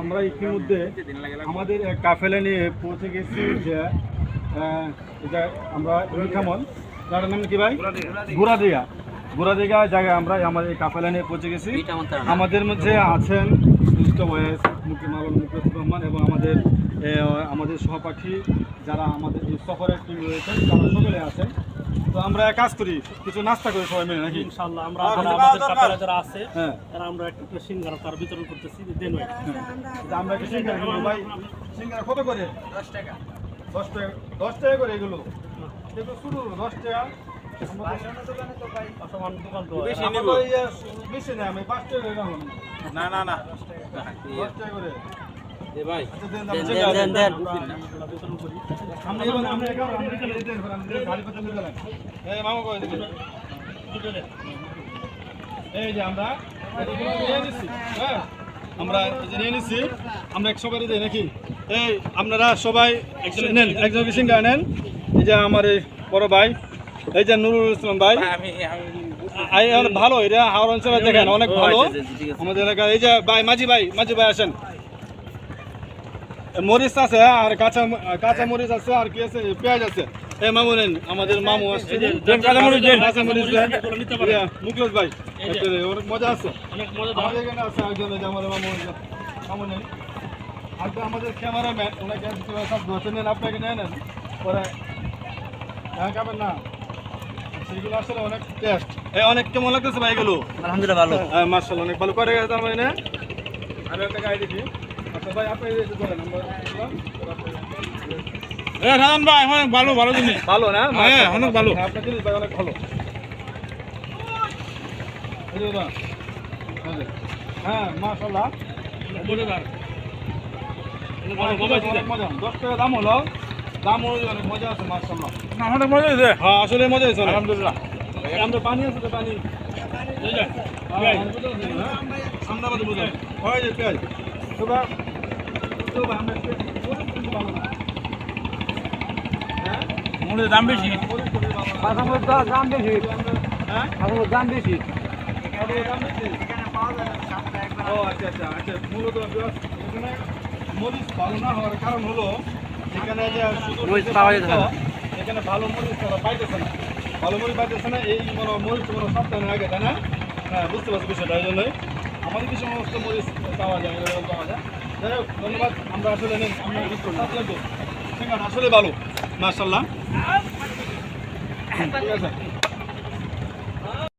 আমরা ইতিমধ্যে আমাদের কাফেলা নিয়ে পৌঁছে গেছি যে এটা আমরা ইনকামন যার নাম কি ভাই? গুড়াদিয়া। গুড়াদিয়া জায়গায় আমরা আমাদের এই কাফেলা নিয়ে পৌঁছে গেছি। আমাদের মধ্যে আছেন ওয়েস আলম মুকেশ রহমান এবং আমাদের আমাদের সহপাঠী যারা আমাদের এই সফরের টিম রয়েছেন তারা সকলে আছেন। তো আমরা এক কাজ করি কিছু নাস্তা করি সবাই মিলে নাকি? ইনশাআল্লাহ আমরা যারা আমাদের আছে হ্যাঁ। তারা আমরা একটু সিঙ্গারা তার বিতরণ করতেছি দেন ভাই। যে আমরা কি সিঙ্গারা কিনবো। ভাই সিঙ্গারা কত করে? দশ টাকা। দশ টাকা দশ টাকা করে এগুলো? টাকা? অসমান দোকান তো। বেশি নিব। না আমি পাঁচ টাকা না না না। দশ টাকা করে? এই যে আমরা হ্যাঁ? আমরা নিয়ে নিচ্ছি আমরা এক সবারই দিই নাকি? এই আপনারা সবাই একজন নেন একজন সিঙ্গারা নেন। এই যে আমার এই বড় ভাই এই যে নুরুল ইসলাম ভাই। ভালো এটা হাওড় অঞ্চলে দেখেন অনেক ভালো। আমাদের এলাকায় এই যে ভাই মাঝি ভাই মাঝি ভাই আসেন। মরিচ আছে আর কাঁচা কাঁচা মরিচ আছে আর কি আছে? পেঁয়াজ আছে। এ মামু নেন আমাদের মামু আসছে। কাঁচা মরিচ দেন। কাঁচা মরিচ মুখলেশ ভাই। এই ওর মজা আছে। অনেক মজা আমাদের এখানে আছে একজন এই আমাদের মামু এই মামু নেন। আর তো আমাদের ক্যামেরাম্যান ওনাকে সব ধরতে নেন আপনাকে নিয়ে নেন। পরে হ্যাঁ খাবেন না। সেগুলো আসলে অনেক টেস্ট এই অনেক কেমন লাগতেছে ভাই এগুলো? আলহামদুলিল্লাহ ভালো। হ্যাঁ মার্শাল অনেক ভালো। করে গেছে তার মানে? আমি একটা গাড়ি দেখি। আচ্ছা রাজন ভাই অনেক ভালো ভালো জিনিস। ভালো না? হ্যাঁ, অনেক ভালো। হ্যাঁ, আপনার জিনিস ভাই অনেক ভালো। হ্যাঁ অনেক মজা দশ টাকা দাম হলো। দাম অনেক মজা আছে মাশাল্লাহ না অনেক মজা হয়েছে। হ্যাঁ আসলে মজা হয়েছে। আলহামদুলিল্লাহ। আমরা পানি আছে তো পানি। হ্যাঁ, হ্যাঁ। আমরা বুঝলাম। হয় যে পেঁয়াজ। মুড়ের দাম বেশি না। দাম বেশি হ্যাঁ কাঁচামরিচ দাম বেশি? ও আচ্ছা আচ্ছা আচ্ছা মূলত এখানে মরিচ ভালো না হওয়ার কারণ হলো এখানে যে। এখানে ভালো মরিচ পাইতেছে না ভালো মরিচ পাইতেছে না এই মনে মরিচ মনে হয় আগে তাই না হ্যাঁ বুঝতে পারছি বিষয়টা এই জন্যই আমাদের কিছু সমস্ত মরিচ পাওয়া যায় পাওয়া যায় যাই হোক ধন্যবাদ। আমরা আসলে আমরা সাথে আসলে ভালো মার্শাল্লাহ ঠিক আছে।